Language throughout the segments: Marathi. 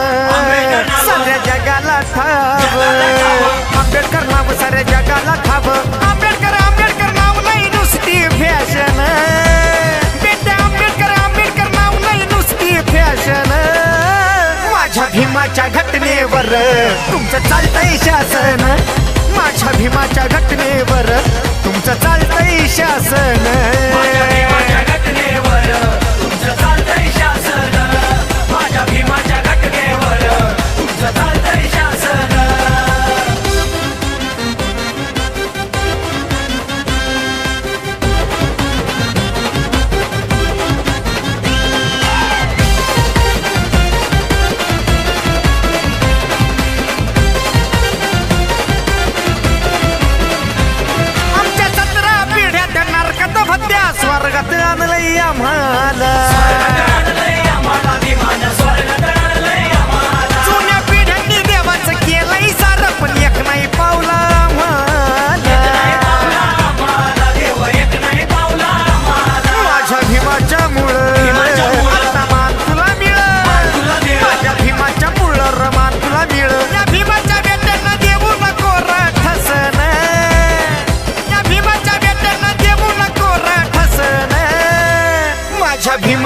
साऱ्या जगाला ठाव आंबेडकर नाव साऱ्या जगाला ठाव आंबेडकर आंबेडकर नाव नाही नुसती फॅशन बेटा आंबेडकर आंबेडकर नाव नाही नुसती फॅशन माझ्या भीमाच्या घटनेवर तुमचं चालतंय शासन. माझ्या भीमाच्या घटनेवर तुमचं चालतंय शासन.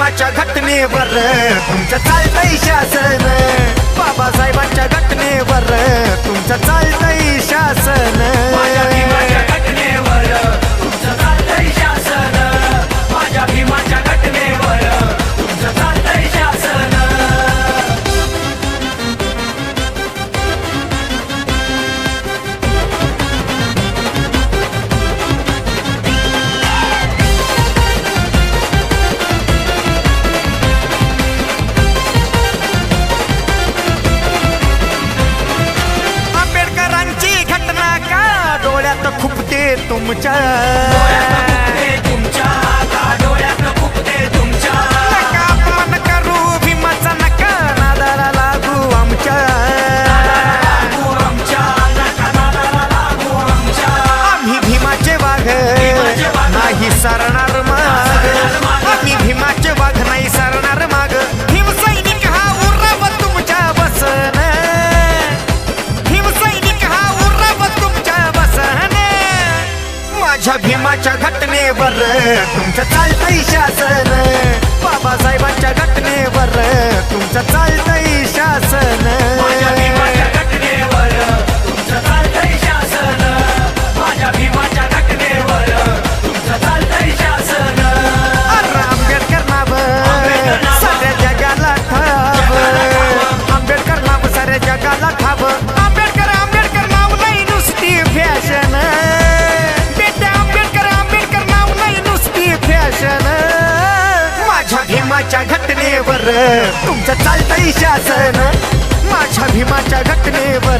बाबासाहेबांच्या घटनेवर. तुमच्या चालतंय शासन. बाबासाहेबांच्या घटनेवर. तुमच्या माझ्या भीमाच्या घटनेवर तुमचं चालतंय शासन. भीमाच्या घटनेवर. तुमचं चालतंय शासन. माझ्या भीमाच्या घटनेवर.